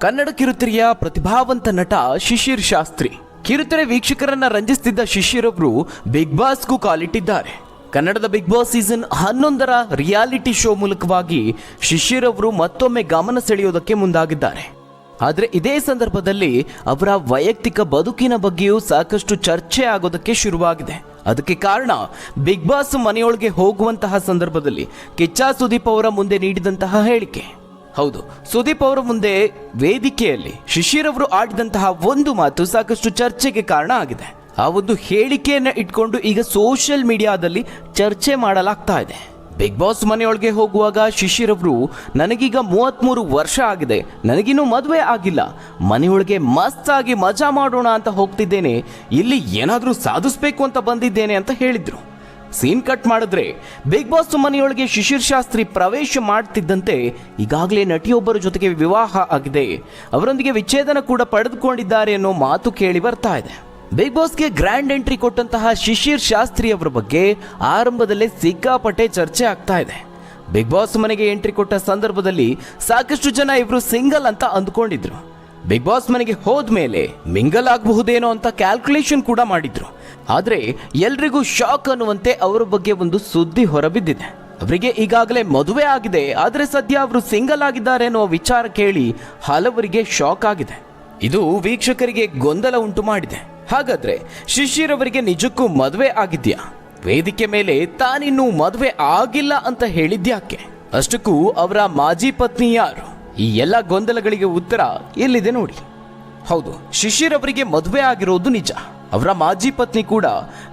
ಕನ್ನಡ ಕಿರುತೆರೆಯ ಪ್ರತಿಭಾವಂತ ನಟ ಶಿಶಿರ್ ಶಾಸ್ತ್ರಿ. ಕಿರುತೆರೆ ವೀಕ್ಷಕರನ್ನ ರಂಜಿಸುತ್ತಿದ್ದ ಶಿಶಿರವರು ಬಿಗ್ ಬಾಸ್ಗೂ ಕಾಲಿಟ್ಟಿದ್ದಾರೆ. ಕನ್ನಡದ ಬಿಗ್ ಬಾಸ್ ಸೀಸನ್ ಹನ್ನೊಂದರ ರಿಯಾಲಿಟಿ ಶೋ ಮೂಲಕವಾಗಿ ಶಿಶಿರ್ ಅವರು ಮತ್ತೊಮ್ಮೆ ಗಮನ ಸೆಳೆಯೋದಕ್ಕೆ ಮುಂದಾಗಿದ್ದಾರೆ. ಆದರೆ ಇದೇ ಸಂದರ್ಭದಲ್ಲಿ ಅವರ ವೈಯಕ್ತಿಕ ಬದುಕಿನ ಬಗ್ಗೆಯೂ ಸಾಕಷ್ಟು ಚರ್ಚೆ ಆಗೋದಕ್ಕೆ ಶುರುವಾಗಿದೆ. ಅದಕ್ಕೆ ಕಾರಣ ಬಿಗ್ ಬಾಸ್ ಮನೆಯೊಳಗೆ ಹೋಗುವಂತಹ ಸಂದರ್ಭದಲ್ಲಿ ಕಿಚ್ಚಾ ಸುದೀಪ್ ಅವರ ಮುಂದೆ ನೀಡಿದಂತಹ ಹೇಳಿಕೆ. ಹೌದು, ಸುದೀಪ್ ಅವರ ಮುಂದೆ ವೇದಿಕೆಯಲ್ಲಿ ಶಿಶಿರ್ ಅವರು ಆಡಿದಂತಹ ಒಂದು ಮಾತು ಸಾಕಷ್ಟು ಚರ್ಚೆಗೆ ಕಾರಣ ಆಗಿದೆ. ಆ ಒಂದು ಹೇಳಿಕೆಯನ್ನು ಇಟ್ಕೊಂಡು ಈಗ ಸೋಷಿಯಲ್ ಮೀಡಿಯಾದಲ್ಲಿ ಚರ್ಚೆ ಮಾಡಲಾಗ್ತಾ ಇದೆ. ಬಿಗ್ ಬಾಸ್ ಮನೆಯೊಳಗೆ ಹೋಗುವಾಗ ಶಿಶಿರ್ ಅವರು, ನನಗೀಗ ಮೂವತ್ತ್ಮೂರು ವರ್ಷ ಆಗಿದೆ, ನನಗಿನ್ನೂ ಮದುವೆ ಆಗಿಲ್ಲ, ಮನೆಯೊಳಗೆ ಮಸ್ತಾಗಿ ಮಜಾ ಮಾಡೋಣ ಅಂತ ಹೋಗ್ತಿದ್ದೇನೆ, ಇಲ್ಲಿ ಏನಾದರೂ ಸಾಧಿಸ್ಬೇಕು ಅಂತ ಬಂದಿದ್ದೇನೆ, ಅಂತ ಹೇಳಿದ್ರು. ಸೀನ್ ಕಟ್ ಮಾಡಿದ್ರೆ ಬಿಗ್ ಬಾಸ್ ಮನೆಯೊಳಗೆ ಶಿಶಿರ್ ಶಾಸ್ತ್ರಿ ಪ್ರವೇಶ ಮಾಡ್ತಿದ್ದಂತೆ ಈಗಾಗಲೇ ನಟಿಯೊಬ್ಬರ ಜೊತೆಗೆ ವಿವಾಹ ಆಗಿದೆ. ಅವರೊಂದಿಗೆ ವಿಚ್ಛೇದನ ಕೂಡ ಪಡೆದುಕೊಂಡಿದ್ದಾರೆ ಅನ್ನೋ ಮಾತು ಕೇಳಿ ಬರ್ತಾ ಇದೆ. ಬಿಗ್ ಬಾಸ್ಗೆ ಗ್ರ್ಯಾಂಡ್ ಎಂಟ್ರಿ ಕೊಟ್ಟಂತಹ ಶಿಶಿರ್ ಶಾಸ್ತ್ರಿ ಅವರ ಬಗ್ಗೆ ಆರಂಭದಲ್ಲೇ ಸಿಕ್ಕಾಪಟ್ಟೆ ಚರ್ಚೆ ಆಗ್ತಾ ಇದೆ. ಬಿಗ್ ಬಾಸ್ ಮನೆಗೆ ಎಂಟ್ರಿ ಕೊಟ್ಟ ಸಂದರ್ಭದಲ್ಲಿ ಸಾಕಷ್ಟು ಜನ ಇವರು ಸಿಂಗಲ್ ಅಂತ ಅಂದ್ಕೊಂಡಿದ್ರು. ಬಿಗ್ ಬಾಸ್ ಮನೆಗೆ ಹೋದ್ಮೇಲೆ ಮಿಂಗಲ್ ಆಗಬಹುದೇನೋ ಅಂತ ಕ್ಯಾಲ್ಕುಲೇಷನ್ ಕೂಡ ಮಾಡಿದ್ರು. ಆದ್ರೆ ಎಲ್ರಿಗೂ ಶಾಕ್ ಅನ್ನುವಂತೆ ಅವರ ಬಗ್ಗೆ ಒಂದು ಸುದ್ದಿ ಹೊರಬಿದ್ದಿದೆ. ಅವರಿಗೆ ಈಗಾಗಲೇ ಮದುವೆ ಆಗಿದೆ, ಆದರೆ ಸದ್ಯ ಅವರು ಸಿಂಗಲ್ ಆಗಿದ್ದಾರೆ ವಿಚಾರ ಕೇಳಿ ಹಲವರಿಗೆ ಶಾಕ್ ಆಗಿದೆ. ಇದು ವೀಕ್ಷಕರಿಗೆ ಗೊಂದಲ ಉಂಟು ಮಾಡಿದೆ. ಹಾಗಾದ್ರೆ ಶಿಶಿರ್ ಅವರಿಗೆ ನಿಜಕ್ಕೂ ಮದುವೆ ಆಗಿದ್ಯಾ? ವೇದಿಕೆ ಮೇಲೆ ತಾನಿನ್ನೂ ಮದುವೆ ಆಗಿಲ್ಲ ಅಂತ ಹೇಳಿದ್ಯಾಕೆ ಅಷ್ಟಕ್ಕೂ ಅವರ ಮಾಜಿ ಪತ್ನಿ ಯಾರು? ಈ ಎಲ್ಲ ಗೊಂದಲಗಳಿಗೆ ಉತ್ತರ ಎಲ್ಲಿದೆ ನೋಡಿ. ಹೌದು ಶಿಶಿರ್ ಅವರಿಗೆ ಮದುವೆ ಆಗಿರೋದು ನಿಜ. ಅವರ ಮಾಜಿ ಪತ್ನಿ ಕೂಡ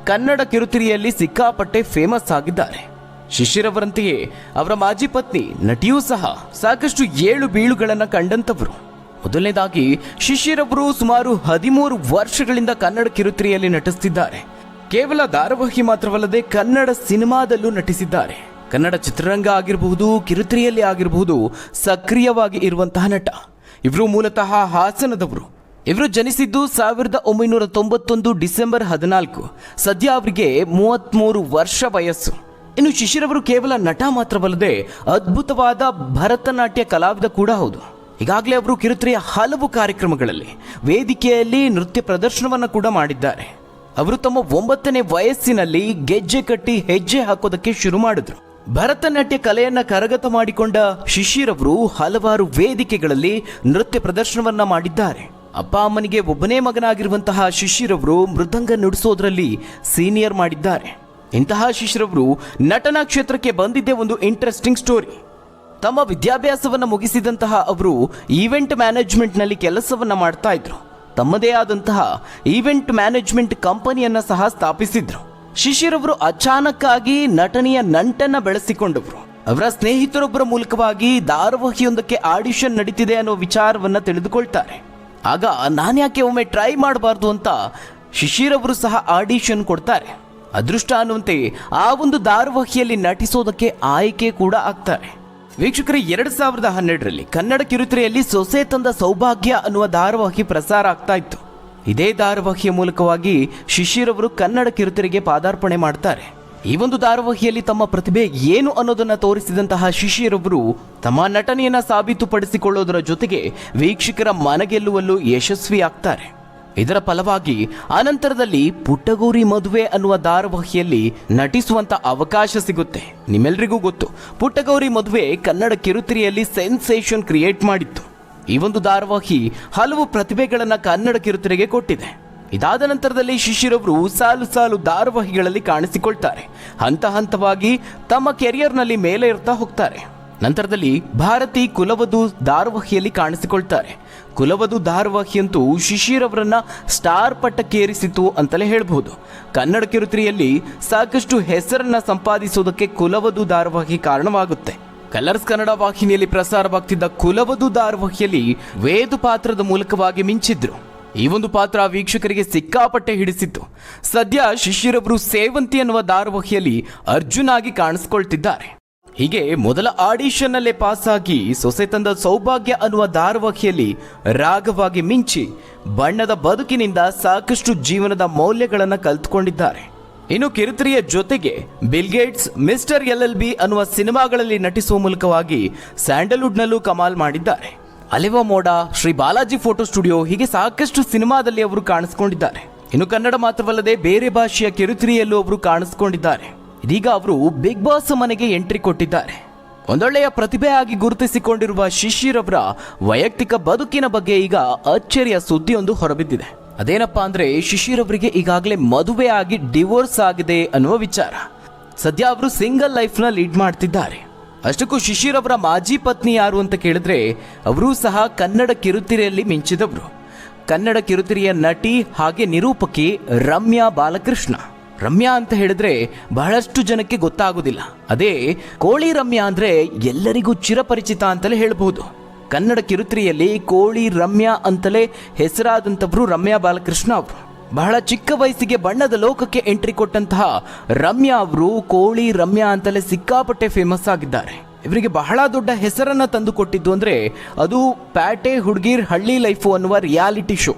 ಕನ್ನಡ ಕಿರುತೆರೆಯಲ್ಲಿ ಸಿಕ್ಕಾಪಟ್ಟೆ ಫೇಮಸ್ ಆಗಿದ್ದಾರೆ. ಶಿಶಿರವರಂತೆಯೇ ಅವರ ಮಾಜಿ ಪತ್ನಿ ನಟಿಯೂ ಸಹ ಸಾಕಷ್ಟು ಏಳು ಬೀಳುಗಳನ್ನು ಕಂಡಂತವರು ಮೊದಲನೇದಾಗಿ ಶಿಶಿರ್ ಅವರು ಸುಮಾರು ಹದಿಮೂರು ವರ್ಷಗಳಿಂದ ಕನ್ನಡ ಕಿರುತೆರೆಯಲ್ಲಿ ನಟಿಸುತ್ತಿದ್ದಾರೆ ಕೇವಲ ಧಾರಾವಾಹಿ ಮಾತ್ರವಲ್ಲದೆ ಕನ್ನಡ ಸಿನಿಮಾದಲ್ಲೂ ನಟಿಸಿದ್ದಾರೆ. ಕನ್ನಡ ಚಿತ್ರರಂಗ ಆಗಿರಬಹುದು, ಕಿರುತೆರೆಯಲ್ಲಿ ಆಗಿರಬಹುದು ಸಕ್ರಿಯವಾಗಿ ಇರುವಂತಹ ನಟ. ಇವರು ಮೂಲತಃ ಹಾಸನದವರು. ಇವರು ಜನಿಸಿದ್ದು ಸಾವಿರದ ಒಂಬೈನೂರ ತೊಂಬತ್ತೊಂದು ಡಿಸೆಂಬರ್ ಹದಿನಾಲ್ಕು. ಸದ್ಯ ಅವರಿಗೆ ಮೂವತ್ತ್ಮೂರು ವರ್ಷ ವಯಸ್ಸು. ಇನ್ನು ಶಿಶಿರವರು ಕೇವಲ ನಟ ಮಾತ್ರವಲ್ಲದೆ ಅದ್ಭುತವಾದ ಭರತನಾಟ್ಯ ಕಲಾವಿದ ಕೂಡ ಹೌದು. ಈಗಾಗಲೇ ಅವರು ಕಿರುತೆರೆಯ ಹಲವು ಕಾರ್ಯಕ್ರಮಗಳಲ್ಲಿ ವೇದಿಕೆಯಲ್ಲಿ ನೃತ್ಯ ಪ್ರದರ್ಶನವನ್ನು ಕೂಡ ಮಾಡಿದ್ದಾರೆ. ಅವರು ತಮ್ಮ ಒಂಬತ್ತನೇ ವಯಸ್ಸಿನಲ್ಲಿ ಗೆಜ್ಜೆ ಕಟ್ಟಿ ಹೆಜ್ಜೆ ಹಾಕೋದಕ್ಕೆ ಶುರು ಮಾಡಿದ್ರು. ಭರತನಾಟ್ಯ ಕಲೆಯನ್ನ ಕರಗತ ಮಾಡಿಕೊಂಡ ಶಿಶಿರವರು ಹಲವಾರು ವೇದಿಕೆಗಳಲ್ಲಿ ನೃತ್ಯ ಪ್ರದರ್ಶನವನ್ನ ಮಾಡಿದ್ದಾರೆ. ಅಪ್ಪ ಅಮ್ಮನಿಗೆ ಒಬ್ಬನೇ ಮಗನಾಗಿರುವಂತಹ ಅವರು ಮೃದಂಗ ನುಡಿಸೋದ್ರಲ್ಲಿ ಸೀನಿಯರ್ ಮಾಡಿದ್ದಾರೆ. ಇಂತಹ ಶಿಷ್ಯರವರು ನಟನಾ ಕ್ಷೇತ್ರಕ್ಕೆ ಬಂದಿದ್ದೇ ಒಂದು ಇಂಟ್ರೆಸ್ಟಿಂಗ್ ಸ್ಟೋರಿ ತಮ್ಮ ವಿದ್ಯಾಭ್ಯಾಸವನ್ನು ಮುಗಿಸಿದಂತಹ ಅವರು ಈವೆಂಟ್ ಮ್ಯಾನೇಜ್ಮೆಂಟ್ನಲ್ಲಿ ಕೆಲಸವನ್ನು ಮಾಡ್ತಾ ಇದ್ರು. ತಮ್ಮದೇ ಆದಂತಹ ಈವೆಂಟ್ ಮ್ಯಾನೇಜ್ಮೆಂಟ್ ಕಂಪನಿಯನ್ನ ಸಹ ಸ್ಥಾಪಿಸಿದ್ರು. ಶಿಷ್ಯರವರು ಅಚಾನಕ್ಕಾಗಿ ನಟನೆಯ ನಂಟನ್ನ ಬೆಳೆಸಿಕೊಂಡವರು. ಅವರ ಸ್ನೇಹಿತರೊಬ್ಬರ ಮೂಲಕವಾಗಿ ಧಾರಾವಾಹಿಯೊಂದಕ್ಕೆ ಆಡಿಷನ್ ನಡೀತಿದೆ ಅನ್ನೋ ವಿಚಾರವನ್ನ ತಿಳಿದುಕೊಳ್ತಾರೆ. ಆಗ ನಾನು ಯಾಕೆ ಒಮ್ಮೆ ಟ್ರೈ ಮಾಡಬಾರ್ದು ಅಂತ ಶಿಶಿರವರು ಸಹ ಆಡಿಷನ್ ಕೊಡ್ತಾರೆ. ಅದೃಷ್ಟ ಅನ್ನುವಂತೆ ಆ ಒಂದು ಧಾರಾವಾಹಿಯಲ್ಲಿ ನಟಿಸೋದಕ್ಕೆ ಆಯ್ಕೆ ಕೂಡ ಆಗ್ತಾರೆ. ವೀಕ್ಷಕರು, ಎರಡು ಸಾವಿರದ ಹನ್ನೆರಡರಲ್ಲಿ ಕನ್ನಡ ಕಿರುತೆರೆಯಲ್ಲಿ ಸೊಸೆ ತಂದ ಸೌಭಾಗ್ಯ ಅನ್ನುವ ಧಾರಾವಾಹಿ ಪ್ರಸಾರ ಆಗ್ತಾ ಇತ್ತು. ಇದೇ ಧಾರಾವಾಹಿಯ ಮೂಲಕವಾಗಿ ಶಿಶಿರವರು ಕನ್ನಡ ಕಿರುತೆರೆಗೆ ಪಾದಾರ್ಪಣೆ ಮಾಡ್ತಾರೆ. ಈ ಒಂದು ಧಾರಾವಾಹಿಯಲ್ಲಿ ತಮ್ಮ ಪ್ರತಿಭೆ ಏನು ಅನ್ನೋದನ್ನ ತೋರಿಸಿದಂತಹ ಶಿಷ್ಯರೊಬ್ಬರು ತಮ್ಮ ನಟನೆಯನ್ನ ಸಾಬೀತುಪಡಿಸಿಕೊಳ್ಳೋದರ ಜೊತೆಗೆ ವೀಕ್ಷಕರ ಮನಗೆಲ್ಲುವಲ್ಲೂ ಯಶಸ್ವಿ ಆಗ್ತಾರೆ ಇದರ ಫಲವಾಗಿ ಅನಂತರದಲ್ಲಿ ಪುಟ್ಟಗೌರಿ ಮದುವೆ ಅನ್ನುವ ಧಾರಾವಾಹಿಯಲ್ಲಿ ನಟಿಸುವಂತ ಅವಕಾಶ ಸಿಗುತ್ತೆ. ನಿಮ್ಮೆಲ್ರಿಗೂ ಗೊತ್ತು, ಪುಟ್ಟಗೌರಿ ಮದುವೆ ಕನ್ನಡ ಕಿರುತೆರೆಯಲ್ಲಿ ಸೆನ್ಸೇಷನ್ ಕ್ರಿಯೇಟ್ ಮಾಡಿತ್ತು. ಈ ಒಂದು ಧಾರಾವಾಹಿ ಹಲವು ಪ್ರತಿಭೆಗಳನ್ನ ಕನ್ನಡ ಕಿರುತೆರೆಗೆ ಕೊಟ್ಟಿದೆ. ಇದಾದ ನಂತರದಲ್ಲಿ ಅವರು ಸಾಲು ಸಾಲು ಧಾರಾವಾಹಿಗಳಲ್ಲಿ ಕಾಣಿಸಿಕೊಳ್ತಾರೆ. ಹಂತ ಹಂತವಾಗಿ ತಮ್ಮ ಕೆರಿಯರ್ನಲ್ಲಿ ಮೇಲೆ ಇರ್ತಾ ಹೋಗ್ತಾರೆ. ನಂತರದಲ್ಲಿ ಭಾರತಿ ಕುಲವಧು ಧಾರವಾಹಿಯಲ್ಲಿ ಕಾಣಿಸಿಕೊಳ್ತಾರೆ. ಕುಲವಧು ಧಾರಾವಾಹಿಯಂತೂ ಶಿಶಿರ್ ಸ್ಟಾರ್ ಪಟ್ಟಕ್ಕೇರಿಸಿತು ಅಂತಲೇ ಹೇಳಬಹುದು ಕನ್ನಡ ಕಿರುತ್ರಿಯಲ್ಲಿ ಸಾಕಷ್ಟು ಹೆಸರನ್ನ ಸಂಪಾದಿಸೋದಕ್ಕೆ ಕುಲವಧು ಧಾರಾವಾಹಿ ಕಾರಣವಾಗುತ್ತೆ. ಕಲರ್ಸ್ ಕನ್ನಡ ವಾಹಿನಿಯಲ್ಲಿ ಪ್ರಸಾರವಾಗ್ತಿದ್ದ ಕುಲವಧು ಧಾರವಾಹಿಯಲ್ಲಿ ವೇದು ಪಾತ್ರದ ಮೂಲಕವಾಗಿ ಮಿಂಚಿದ್ರು. ಈ ಒಂದು ಪಾತ್ರ ವೀಕ್ಷಕರಿಗೆ ಸಿಕ್ಕಾಪಟ್ಟೆ ಹಿಡಿಸಿತ್ತು. ಸದ್ಯ ಶಿಷ್ಯರೊಬ್ಬರು ಸೇವಂತಿ ಅನ್ನುವ ಧಾರಾವಾಹಿಯಲ್ಲಿ ಅರ್ಜುನ್ ಆಗಿ ಕಾಣಿಸ್ಕೊಳ್ತಿದ್ದಾರೆ. ಹೀಗೆ ಮೊದಲ ಆಡಿಷನ್ ಅಲ್ಲೇ ಪಾಸ್ ಆಗಿ ಸೊಸೆ ತಂದ ಸೌಭಾಗ್ಯ ಅನ್ನುವ ಧಾರಾವಾಹಿಯಲ್ಲಿ ರಾಗವಾಗಿ ಮಿಂಚಿ ಬಣ್ಣದ ಬದುಕಿನಿಂದ ಸಾಕಷ್ಟು ಜೀವನದ ಮೌಲ್ಯಗಳನ್ನು ಕಲ್ತ್ಕೊಂಡಿದ್ದಾರೆ. ಇನ್ನು ಕಿರುತೆರೆಯ ಜೊತೆಗೆ Bill Gates mister L L B ಅನ್ನುವ ಸಿನಿಮಾಗಳಲ್ಲಿ ನಟಿಸುವ ಮೂಲಕವಾಗಿ ಸ್ಯಾಂಡಲ್ವುಡ್ನಲ್ಲೂ ಕಮಾಲ್ ಮಾಡಿದ್ದಾರೆ. ಅಲೆವ ಮೋಡ, ಶ್ರೀ ಬಾಲಾಜಿ ಫೋಟೋ ಸ್ಟುಡಿಯೋ ಹೀಗೆ ಸಾಕಷ್ಟು ಸಿನಿಮಾದಲ್ಲಿ ಅವರು ಕಾಣಿಸ್ಕೊಂಡಿದ್ದಾರೆ. ಇನ್ನು ಕನ್ನಡ ಮಾತ್ರವಲ್ಲದೆ ಬೇರೆ ಭಾಷೆಯ ಕಿರುತಿರಿಯಲ್ಲೂ ಅವರು ಕಾಣಿಸ್ಕೊಂಡಿದ್ದಾರೆ. ಇದೀಗ ಅವರು ಬಿಗ್ ಬಾಸ್ ಮನೆಗೆ ಎಂಟ್ರಿ ಕೊಟ್ಟಿದ್ದಾರೆ. ಒಂದೊಳ್ಳೆಯ ಪ್ರತಿಭೆಯಾಗಿ ಗುರುತಿಸಿಕೊಂಡಿರುವ ಶಿಶಿರ್ ಅವರ ವೈಯಕ್ತಿಕ ಬದುಕಿನ ಬಗ್ಗೆ ಈಗ ಅಚ್ಚರಿಯ ಸುದ್ದಿಯೊಂದು ಹೊರಬಿದ್ದಿದೆ. ಅದೇನಪ್ಪಾ ಅಂದ್ರೆ ಶಿಶಿರ್ ಅವರಿಗೆ ಈಗಾಗಲೇ ಆಗಿ ಡಿವೋರ್ಸ್ ಆಗಿದೆ ಅನ್ನುವ ವಿಚಾರ. ಸದ್ಯ ಅವರು ಸಿಂಗಲ್ ಲೈಫ್ನ ಲೀಡ್ ಮಾಡ್ತಿದ್ದಾರೆ. ಅಷ್ಟಕ್ಕೂ ಶಿಶಿರ್ ಅವರ ಮಾಜಿ ಪತ್ನಿ ಯಾರು ಅಂತ ಕೇಳಿದ್ರೆ ಅವರೂ ಸಹ ಕನ್ನಡ ಕಿರುತೆರೆಯಲ್ಲಿ ಮಿಂಚಿದವರು. ಕನ್ನಡ ಕಿರುತೆರೆಯ ನಟಿ ಹಾಗೆ ನಿರೂಪಕಿ ರಮ್ಯಾ ಬಾಲಕೃಷ್ಣ. ರಮ್ಯಾ ಅಂತ ಹೇಳಿದ್ರೆ ಬಹಳಷ್ಟು ಜನಕ್ಕೆ ಗೊತ್ತಾಗುದಿಲ್ಲ. ಅದೇ ಕೋಳಿ ರಮ್ಯಾ ಅಂದ್ರೆ ಎಲ್ಲರಿಗೂ ಚಿರಪರಿಚಿತ ಅಂತಲೇ ಹೇಳಬಹುದು. ಕನ್ನಡ ಕಿರುತೆರೆಯಲ್ಲಿ ಕೋಳಿ ರಮ್ಯಾ ಅಂತಲೇ ಹೆಸರಾದಂಥವರು ರಮ್ಯಾ ಬಾಲಕೃಷ್ಣ ಅವರು. ಬಹಳ ಚಿಕ್ಕ ವಯಸ್ಸಿಗೆ ಬಣ್ಣದ ಲೋಕಕ್ಕೆ ಎಂಟ್ರಿ ಕೊಟ್ಟಂತಹ ರಮ್ಯಾ ಅವರು, ಕೋಳಿ ರಮ್ಯಾ ಅಂತಲೇ ಸಿಕ್ಕಾಪಟ್ಟೆ ಫೇಮಸ್ ಆಗಿದ್ದಾರೆ. ಇವರಿಗೆ ಬಹಳ ದೊಡ್ಡ ಹೆಸರನ್ನ ತಂದು ಕೊಟ್ಟಿದ್ದು ಅಂದ್ರೆ ಅದು ಪ್ಯಾಟೆ ಹುಡುಗಿರ್ ಹಳ್ಳಿ ಲೈಫು ಅನ್ನುವ ರಿಯಾಲಿಟಿ ಶೋ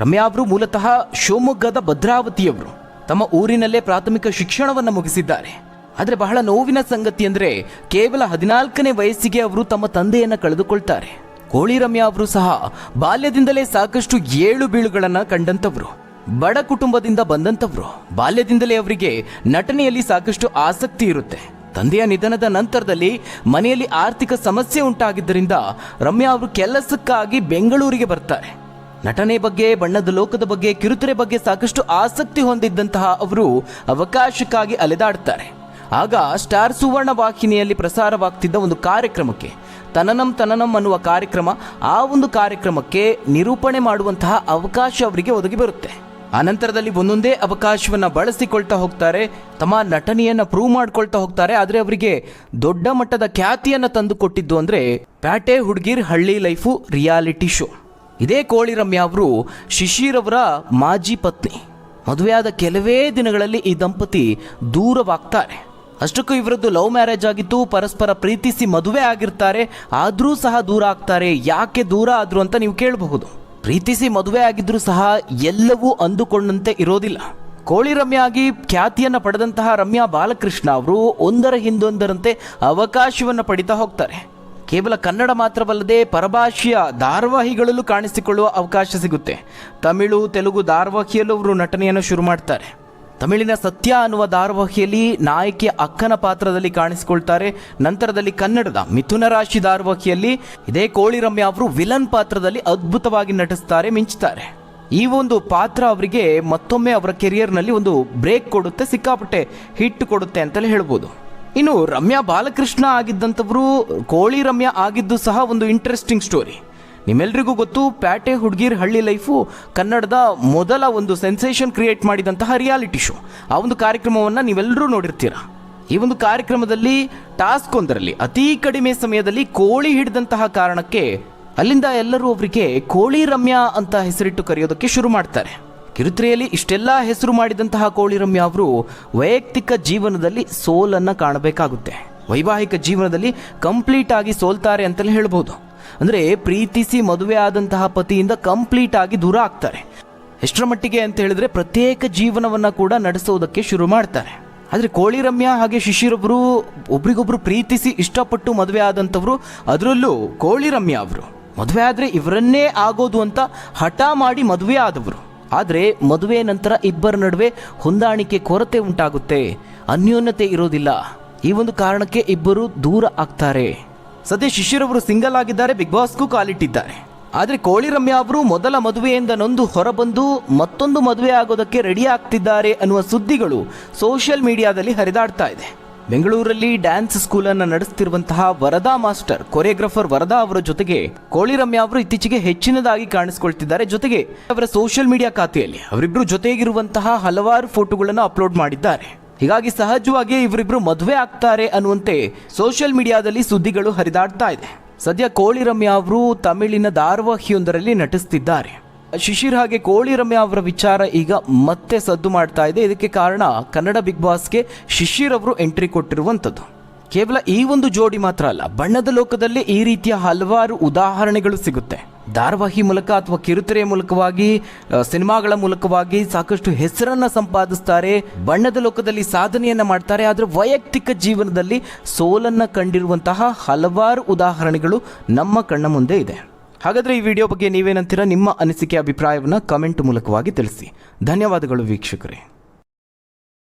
ರಮ್ಯಾ ಅವರು ಮೂಲತಃ ಶಿವಮೊಗ್ಗದ ಭದ್ರಾವತಿಯವರು. ತಮ್ಮ ಊರಿನಲ್ಲೇ ಪ್ರಾಥಮಿಕ ಶಿಕ್ಷಣವನ್ನು ಮುಗಿಸಿದ್ದಾರೆ. ಆದರೆ ಬಹಳ ನೋವಿನ ಸಂಗತಿ ಅಂದ್ರೆ ಕೇವಲ ಹದಿನಾಲ್ಕನೇ ವಯಸ್ಸಿಗೆ ಅವರು ತಮ್ಮ ತಂದೆಯನ್ನ ಕಳೆದುಕೊಳ್ತಾರೆ. ಕೋಳಿ ರಮ್ಯಾ ಅವರು ಸಹ ಬಾಲ್ಯದಿಂದಲೇ ಸಾಕಷ್ಟು ಏಳು ಬೀಳುಗಳನ್ನು ಕಂಡಂತವ್ರು ಬಡ ಕುಟುಂಬದಿಂದ ಬಂದಂತವ್ರು ಬಾಲ್ಯದಿಂದಲೇ ಅವರಿಗೆ ನಟನೆಯಲ್ಲಿ ಸಾಕಷ್ಟು ಆಸಕ್ತಿ ಇರುತ್ತೆ. ತಂದೆಯ ನಿಧನದ ನಂತರದಲ್ಲಿ ಮನೆಯಲ್ಲಿ ಆರ್ಥಿಕ ಸಮಸ್ಯೆ ಉಂಟಾಗಿದ್ದರಿಂದ ರಮ್ಯಾ ಅವರು ಕೆಲಸಕ್ಕಾಗಿ ಬೆಂಗಳೂರಿಗೆ ಬರ್ತಾರೆ. ನಟನೆ ಬಗ್ಗೆ, ಬಣ್ಣದ ಲೋಕದ ಬಗ್ಗೆ, ಕಿರುತೆರೆ ಬಗ್ಗೆ ಸಾಕಷ್ಟು ಆಸಕ್ತಿ ಹೊಂದಿದ್ದಂತಹ ಅವರು ಅವಕಾಶಕ್ಕಾಗಿ ಅಲೆದಾಡ್ತಾರೆ. ಆಗ ಸ್ಟಾರ್ ಸುವರ್ಣ ವಾಹಿನಿಯಲ್ಲಿ ಪ್ರಸಾರವಾಗ್ತಿದ್ದ ಒಂದು ಕಾರ್ಯಕ್ರಮಕ್ಕೆ, ತನನಂ ತನನಂ ಅನ್ನುವ ಕಾರ್ಯಕ್ರಮ ಆ ಒಂದು ಕಾರ್ಯಕ್ರಮಕ್ಕೆ ನಿರೂಪಣೆ ಮಾಡುವಂತಹ ಅವಕಾಶ ಅವರಿಗೆ ಒದಗಿ ಬರುತ್ತೆ. ಆನಂತರದಲ್ಲಿ ಒಂದೊಂದೇ ಅವಕಾಶವನ್ನ ಬಳಸಿಕೊಳ್ತಾ ಹೋಗ್ತಾರೆ, ತಮ್ಮ ನಟನೆಯನ್ನು ಪ್ರೂವ್ ಮಾಡ್ಕೊಳ್ತಾ ಹೋಗ್ತಾರೆ, ಆದರೆ ಅವರಿಗೆ ದೊಡ್ಡ ಮಟ್ಟದ ಖ್ಯಾತಿಯನ್ನ ತಂದು ಕೊಟ್ಟಿದ್ದು ಅಂದ್ರೆ ಪ್ಯಾಟೆ ಹುಡುಗಿರ್ ಹಳ್ಳಿ ಲೈಫು ರಿಯಾಲಿಟಿ ಶೋ ಇದೇ ಕೋಳಿ ರಮ್ಯಾ ಅವರು ಶಿಶಿರ್ ಅವರ ಮಾಜಿ ಪತ್ನಿ. ಮದುವೆಯಾದ ಕೆಲವೇ ದಿನಗಳಲ್ಲಿ ಈ ದಂಪತಿ ದೂರವಾಗ್ತಾರೆ. ಅಷ್ಟಕ್ಕೂ ಇವರದ್ದು ಲವ್ ಮ್ಯಾರೇಜ್ ಆಗಿತ್ತು, ಪರಸ್ಪರ ಪ್ರೀತಿಸಿ ಮದುವೆ ಆಗಿರ್ತಾರೆ, ಆದರೂ ಸಹ ದೂರ ಆಗ್ತಾರೆ. ಯಾಕೆ ದೂರ ಆದರು ಅಂತ ನೀವು ಕೇಳಬಹುದು. ಪ್ರೀತಿಸಿ ಮದುವೆ ಆಗಿದ್ರೂ ಸಹ ಎಲ್ಲವೂ ಅಂದುಕೊಂಡಂತೆ ಇರೋದಿಲ್ಲ. ಕೋಳಿ ರಮ್ಯಾಗಿ ಖ್ಯಾತಿಯನ್ನು ಪಡೆದಂತಹ ರಮ್ಯಾ ಬಾಲಕೃಷ್ಣ ಅವರು ಒಂದರ ಹಿಂದೊಂದರಂತೆ ಅವಕಾಶವನ್ನು ಪಡಿತಾ ಹೋಗ್ತಾರೆ. ಕೇವಲ ಕನ್ನಡ ಮಾತ್ರವಲ್ಲದೆ ಪರಭಾಷೆಯ ಧಾರಾವಾಹಿಗಳಲ್ಲೂ ಕಾಣಿಸಿಕೊಳ್ಳುವ ಅವಕಾಶ ಸಿಗುತ್ತೆ. ತಮಿಳು, ತೆಲುಗು ಧಾರಾವಾಹಿಯಲ್ಲೂ ಅವರು ನಟನೆಯನ್ನು ಶುರು ಮಾಡ್ತಾರೆ. ತಮಿಳಿನ ಸತ್ಯ ಅನ್ನುವ ಧಾರಾವಾಹಿಯಲ್ಲಿ ನಾಯಕಿಯ ಅಕ್ಕನ ಪಾತ್ರದಲ್ಲಿ ಕಾಣಿಸಿಕೊಳ್ತಾರೆ. ನಂತರದಲ್ಲಿ ಕನ್ನಡದ ಮಿಥುನ ರಾಶಿ ಧಾರಾವಾಹಿಯಲ್ಲಿ ಇದೇ ಕೋಳಿ ರಮ್ಯ ಅವರು ವಿಲನ್ ಪಾತ್ರದಲ್ಲಿ ಅದ್ಭುತವಾಗಿ ನಟಿಸ್ತಾರೆ ಮಿಂಚುತ್ತಾರೆ ಈ ಒಂದು ಪಾತ್ರ ಅವರಿಗೆ ಮತ್ತೊಮ್ಮೆ ಅವರ ಕೆರಿಯರ್ನಲ್ಲಿ ಒಂದು ಬ್ರೇಕ್ ಕೊಡುತ್ತೆ, ಸಿಕ್ಕಾಪಟ್ಟೆ ಹಿಟ್ ಕೊಡುತ್ತೆ ಅಂತಲೇ ಹೇಳ್ಬೋದು. ಇನ್ನು ರಮ್ಯಾ ಬಾಲಕೃಷ್ಣ ಆಗಿದ್ದಂಥವರು, ಕೋಳಿ ರಮ್ಯಾ ಆಗಿದ್ದು ಸಹ ಒಂದು ಇಂಟ್ರೆಸ್ಟಿಂಗ್ ಸ್ಟೋರಿ ನಿಮ್ಮೆಲ್ರಿಗೂ ಗೊತ್ತು, ಪ್ಯಾಟೆ ಹುಡುಗಿರ್ ಹಳ್ಳಿ ಲೈಫು ಕನ್ನಡದ ಮೊದಲ ಒಂದು ಸೆನ್ಸೇಷನ್ ಕ್ರಿಯೇಟ್ ಮಾಡಿದಂತಹ ರಿಯಾಲಿಟಿ ಶೋ. ಆ ಒಂದು ಕಾರ್ಯಕ್ರಮವನ್ನು ನೀವೆಲ್ಲರೂ ನೋಡಿರ್ತೀರ. ಈ ಒಂದು ಕಾರ್ಯಕ್ರಮದಲ್ಲಿ ಟಾಸ್ಕ್ ಒಂದರಲ್ಲಿ, ಅತಿ ಕಡಿಮೆ ಸಮಯದಲ್ಲಿ ಕೋಳಿ ಹಿಡಿದಂತಹ ಕಾರಣಕ್ಕೆ ಅಲ್ಲಿಂದ ಎಲ್ಲರೂ ಅವರಿಗೆ ಕೋಳಿ ರಮ್ಯಾ ಅಂತ ಹೆಸರಿಟ್ಟು ಕರೆಯೋದಕ್ಕೆ ಶುರು ಮಾಡ್ತಾರೆ. ಕಿರುತ್ರೆಯಲ್ಲಿ ಇಷ್ಟೆಲ್ಲ ಹೆಸರು ಮಾಡಿದಂತಹ ಕೋಳಿ ರಮ್ಯಾ ಅವರು ವೈಯಕ್ತಿಕ ಜೀವನದಲ್ಲಿ ಸೋಲನ್ನು ಕಾಣಬೇಕಾಗುತ್ತೆ. ವೈವಾಹಿಕ ಜೀವನದಲ್ಲಿ ಕಂಪ್ಲೀಟ್ ಆಗಿ ಸೋಲ್ತಾರೆ ಅಂತಲೇ ಹೇಳ್ಬೋದು. ಅಂದರೆ ಪ್ರೀತಿಸಿ ಮದುವೆ ಆದಂತಹ ಪತಿಯಿಂದ ಕಂಪ್ಲೀಟ್ ಆಗಿ ದೂರ ಆಗ್ತಾರೆ. ಎಷ್ಟರ ಮಟ್ಟಿಗೆ ಅಂತ ಹೇಳಿದ್ರೆ ಪ್ರತ್ಯೇಕ ಜೀವನವನ್ನ ಕೂಡ ನಡೆಸೋದಕ್ಕೆ ಶುರು ಮಾಡ್ತಾರೆ. ಆದರೆ ಕೋಳಿ ರಮ್ಯಾ ಹಾಗೆ ಶಿಷ್ಯರೊಬ್ಬರು ಒಬ್ರಿಗೊಬ್ರು ಪ್ರೀತಿಸಿ ಇಷ್ಟಪಟ್ಟು ಮದುವೆ ಆದಂಥವ್ರು ಅದರಲ್ಲೂ ಕೋಳಿ ರಮ್ಯಾ ಅವರು. ಮದುವೆ ಆದರೆ ಇವರನ್ನೇ ಆಗೋದು ಅಂತ ಹಠ ಮಾಡಿ ಮದುವೆ ಆದವರು. ಆದರೆ ಮದುವೆ ನಂತರ ಇಬ್ಬರ ನಡುವೆ ಹೊಂದಾಣಿಕೆ ಕೊರತೆ ಉಂಟಾಗುತ್ತೆ. ಅನ್ಯೋನ್ಯತೆ ಇರೋದಿಲ್ಲ. ಈ ಒಂದು ಕಾರಣಕ್ಕೆ ಇಬ್ಬರು ದೂರ ಆಗ್ತಾರೆ. ಸದ್ಯ ಶಿಶಿರವರು ಸಿಂಗಲ್ ಆಗಿದ್ದಾರೆ, ಬಿಗ್ ಬಾಸ್ಗೂ ಕಾಲಿಟ್ಟಿದ್ದಾರೆ. ಆದರೆ ಕೋಳಿ ರಮ್ಯಾ ಅವರು ಮೊದಲ ಮದುವೆಯಿಂದ ನೊಂದು ಹೊರಬಂದು ಮತ್ತೊಂದು ಮದುವೆ ಆಗೋದಕ್ಕೆ ರೆಡಿ ಆಗ್ತಿದ್ದಾರೆ ಅನ್ನುವ ಸುದ್ದಿಗಳು ಸೋಷಿಯಲ್ ಮೀಡಿಯಾದಲ್ಲಿ ಹರಿದಾಡ್ತಾ ಇದೆ. ಬೆಂಗಳೂರಲ್ಲಿ ಡ್ಯಾನ್ಸ್ ಸ್ಕೂಲನ್ನು ನಡೆಸ್ತಿರುವಂತಹ ವರದಾ ಮಾಸ್ಟರ್ ಕೊರಿಯೋಗ್ರಾಫರ್ ವರದಾ ಅವರ ಜೊತೆಗೆ ಕೋಳಿ ರಮ್ಯಾ ಅವರು ಇತ್ತೀಚೆಗೆ ಹೆಚ್ಚಿನದಾಗಿ ಕಾಣಿಸಿಕೊಳ್ತಿದ್ದಾರೆ. ಜೊತೆಗೆ ಅವರ ಸೋಷಿಯಲ್ ಮೀಡಿಯಾ ಖಾತೆಯಲ್ಲಿ ಅವರಿಬ್ಬರು ಜೊತೆಗಿರುವಂತಹ ಹಲವಾರು ಫೋಟೋಗಳನ್ನು ಅಪ್ಲೋಡ್ ಮಾಡಿದ್ದಾರೆ. ಹೀಗಾಗಿ ಸಹಜವಾಗಿ ಇವರಿಬ್ರು ಮದುವೆ ಆಗ್ತಾರೆ ಅನ್ನುವಂತೆ ಸೋಷಿಯಲ್ ಮೀಡಿಯಾದಲ್ಲಿ ಸುದ್ದಿಗಳು ಹರಿದಾಡ್ತಾ ಇದೆ. ಸದ್ಯ ಕೋಳಿ ರಮ್ಯಾ ಅವರು ತಮಿಳಿನ ಧಾರಾವಾಹಿಯೊಂದರಲ್ಲಿ ನಟಿಸ್ತಿದ್ದಾರೆ. ಶಿಶಿರ್ ಹಾಗೆ ಕೋಳಿ ರಮ್ಯಾ ಅವರ ವಿಚಾರ ಈಗ ಮತ್ತೆ ಸದ್ದು ಮಾಡ್ತಾ ಇದೆ. ಇದಕ್ಕೆ ಕಾರಣ ಕನ್ನಡ ಬಿಗ್ ಬಾಸ್ಗೆ ಶಿಶಿರ್ ಅವರು ಎಂಟ್ರಿ ಕೊಟ್ಟಿರುವಂಥದ್ದು. ಕೇವಲ ಈ ಒಂದು ಜೋಡಿ ಮಾತ್ರ ಅಲ್ಲ, ಬಣ್ಣದ ಲೋಕದಲ್ಲಿ ಈ ರೀತಿಯ ಹಲವಾರು ಉದಾಹರಣೆಗಳು ಸಿಗುತ್ತೆ. ಧಾರಾವಾಹಿ ಮೂಲಕ ಅಥವಾ ಕಿರುತೆರೆಯ ಮೂಲಕವಾಗಿ ಸಿನಿಮಾಗಳ ಮೂಲಕವಾಗಿ ಸಾಕಷ್ಟು ಹೆಸರನ್ನ ಸಂಪಾದಿಸ್ತಾರೆ. ಬಣ್ಣದ ಲೋಕದಲ್ಲಿ ಸಾಧನೆಯನ್ನು ಮಾಡ್ತಾರೆ. ಆದರೆ ವೈಯಕ್ತಿಕ ಜೀವನದಲ್ಲಿ ಸೋಲನ್ನ ಕಂಡಿರುವಂತಹ ಹಲವಾರು ಉದಾಹರಣೆಗಳು ನಮ್ಮ ಕಣ್ಣ ಮುಂದೆ ಇದೆ. ಹಾಗಾದರೆ ಈ ವಿಡಿಯೋ ಬಗ್ಗೆ ನೀವೇನಂತೀರಾ? ನಿಮ್ಮ ಅನಿಸಿಕೆ, ಅಭಿಪ್ರಾಯವನ್ನು ಕಮೆಂಟ್ ಮೂಲಕವಾಗಿ ತಿಳಿಸಿ. ಧನ್ಯವಾದಗಳು ವೀಕ್ಷಕರೇ.